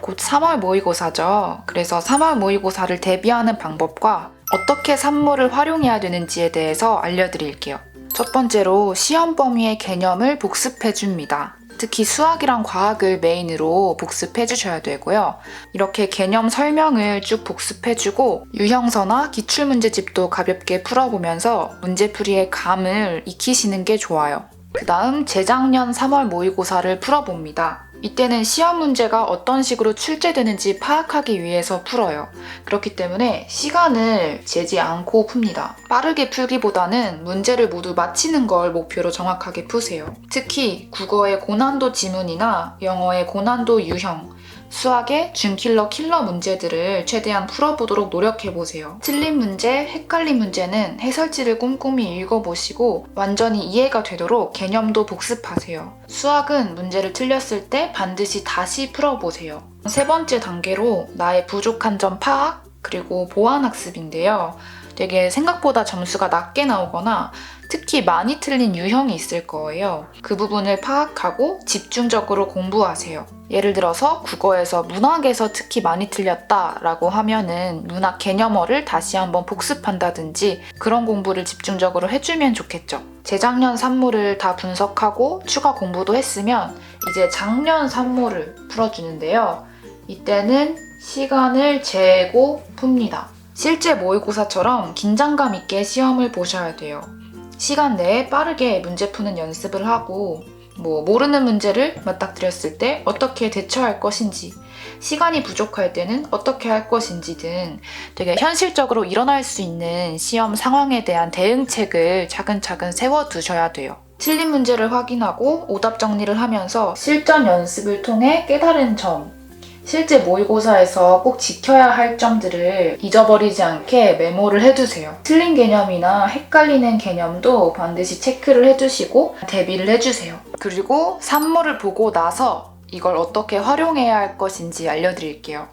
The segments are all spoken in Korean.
곧 3월 모의고사죠. 그래서 3월 모의고사를 대비하는 방법과 어떻게 산모를 활용해야 되는지에 대해서 알려드릴게요. 첫 번째로 시험 범위의 개념을 복습해 줍니다. 특히 수학이랑 과학을 메인으로 복습해 주셔야 되고요. 이렇게 개념 설명을 쭉 복습해 주고 유형서나 기출문제집도 가볍게 풀어보면서 문제풀이의 감을 익히시는 게 좋아요. 그 다음 재작년 3월 모의고사를 풀어봅니다. 이때는 시험 문제가 어떤 식으로 출제되는지 파악하기 위해서 풀어요. 그렇기 때문에 시간을 재지 않고 풉니다. 빠르게 풀기보다는 문제를 모두 마치는 걸 목표로 정확하게 푸세요. 특히 국어의 고난도 지문이나 영어의 고난도 유형, 수학의 준킬러 킬러 문제들을 최대한 풀어보도록 노력해보세요. 틀린 문제, 헷갈린 문제는 해설지를 꼼꼼히 읽어보시고 완전히 이해가 되도록 개념도 복습하세요. 수학은 문제를 틀렸을 때 반드시 다시 풀어보세요. 세 번째 단계로 나의 부족한 점 파악, 그리고 보완 학습인데요. 되게 생각보다 점수가 낮게 나오거나 특히 많이 틀린 유형이 있을 거예요. 그 부분을 파악하고 집중적으로 공부하세요. 예를 들어서 국어에서 문학에서 특히 많이 틀렸다라고 하면은 문학 개념어를 다시 한번 복습한다든지 그런 공부를 집중적으로 해주면 좋겠죠. 재작년 산모를 다 분석하고 추가 공부도 했으면 이제 작년 산모를 풀어주는데요. 이때는 시간을 재고 풉니다. 실제 모의고사처럼 긴장감 있게 시험을 보셔야 돼요. 시간 내에 빠르게 문제 푸는 연습을 하고 뭐 모르는 문제를 맞닥뜨렸을 때 어떻게 대처할 것인지 시간이 부족할 때는 어떻게 할 것인지 등 되게 현실적으로 일어날 수 있는 시험 상황에 대한 대응책을 차근차근 세워두셔야 돼요. 틀린 문제를 확인하고 오답 정리를 하면서 실전 연습을 통해 깨달은 점, 실제 모의고사에서 꼭 지켜야 할 점들을 잊어버리지 않게 메모를 해두세요. 틀린 개념이나 헷갈리는 개념도 반드시 체크를 해두시고 대비를 해주세요. 그리고 산모를 보고 나서 이걸 어떻게 활용해야 할 것인지 알려드릴게요.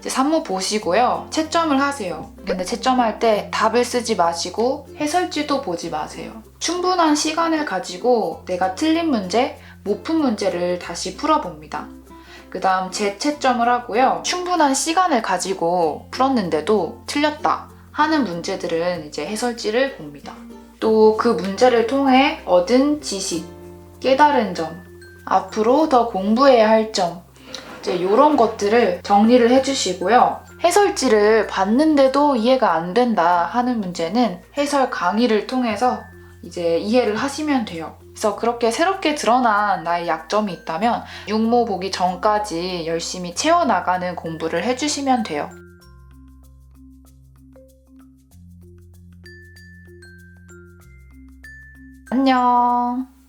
이제 산모 보시고요. 채점을 하세요. 근데 채점할 때 답을 쓰지 마시고 해설지도 보지 마세요. 충분한 시간을 가지고 내가 틀린 문제, 못 푼 문제를 다시 풀어봅니다. 그 다음 재채점을 하고요. 충분한 시간을 가지고 풀었는데도 틀렸다 하는 문제들은 이제 해설지를 봅니다. 또 그 문제를 통해 얻은 지식, 깨달은 점, 앞으로 더 공부해야 할 점, 이제 이런 것들을 정리를 해주시고요. 해설지를 봤는데도 이해가 안 된다 하는 문제는 해설 강의를 통해서 이제 이해를 하시면 돼요. 그래서 그렇게 새롭게 드러난 나의 약점이 있다면 육모 보기 전까지 열심히 채워나가는 공부를 해주시면 돼요. 안녕.